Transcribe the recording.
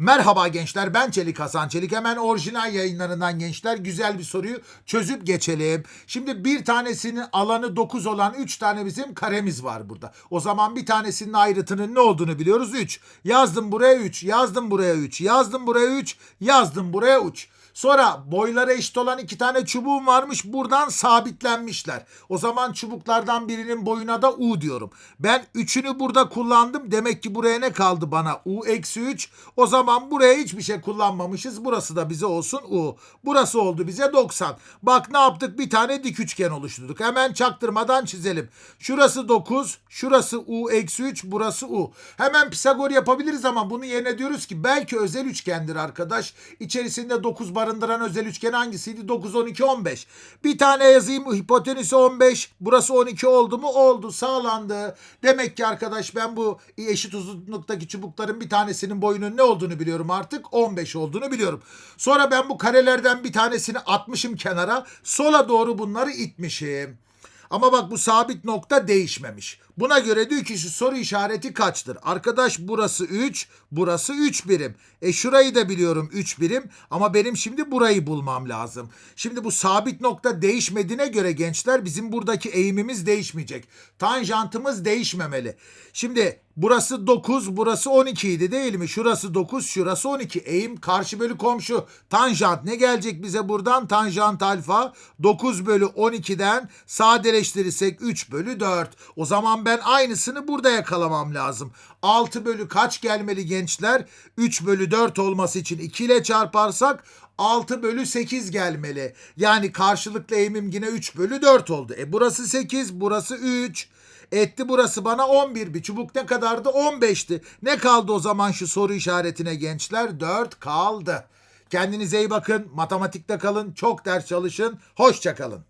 Merhaba gençler ben Çelik Hasan Çelik. Hemen orijinal yayınlarından gençler güzel bir soruyu çözüp geçelim. Şimdi bir tanesinin alanı 9 olan 3 tane bizim karemiz var burada. O zaman bir tanesinin ayrıtının ne olduğunu biliyoruz 3. Yazdım buraya 3, yazdım buraya 3, yazdım buraya 3, yazdım buraya 3. Sonra boyları eşit olan iki tane çubuğum varmış. Buradan sabitlenmişler. O zaman çubuklardan birinin boyuna da U diyorum. Ben üçünü burada kullandım. Demek ki buraya ne kaldı bana? U eksi 3. O zaman buraya hiçbir şey kullanmamışız. Burası da bize olsun U. Burası oldu bize 90. Bak ne yaptık? Bir tane dik üçgen oluşturduk. Hemen çaktırmadan çizelim. Şurası 9. Şurası U eksi 3. Burası U. Hemen Pisagor yapabiliriz ama bunu yerine diyoruz ki belki özel üçgendir arkadaş. İçerisinde 9 barındıran özel üçgen hangisiydi? 9, 12, 15. Bir tane yazayım. Hipotenüsü 15. Burası 12 oldu mu? Oldu. Sağlandı. Demek ki arkadaş ben bu eşit uzunluktaki çubukların bir tanesinin boyunun ne olduğunu biliyorum artık. 15 olduğunu biliyorum. Sonra ben bu karelerden bir tanesini atmışım kenara. Sola doğru bunları itmişim. Ama bak bu sabit nokta değişmemiş. Buna göre diyor ki şu soru işareti kaçtır? Arkadaş burası 3, burası 3 birim. E şurayı da biliyorum 3 birim ama benim şimdi burayı bulmam lazım. Şimdi bu sabit nokta değişmediğine göre gençler bizim buradaki eğimimiz değişmeyecek. Tanjantımız değişmemeli. Şimdi burası 9, burası 12 idi değil mi? Şurası 9, şurası 12. Eğim karşı bölü komşu. Tanjant ne gelecek bize buradan? Tanjant alfa 9 bölü 12'den sadeleştirirsek 3 bölü 4. O zaman ben aynısını burada yakalamam lazım. 6 bölü kaç gelmeli gençler? 3 bölü 4 olması için 2 ile çarparsak 6 bölü 8 gelmeli. Yani karşılıklı eğimim yine 3 bölü 4 oldu. E burası 8, burası 3. Etti burası bana 11 bir çubuk ne kadardı 15'ti. Ne kaldı o zaman şu soru işaretine gençler 4 kaldı. Kendinize iyi bakın matematikte kalın çok ders çalışın hoşça kalın.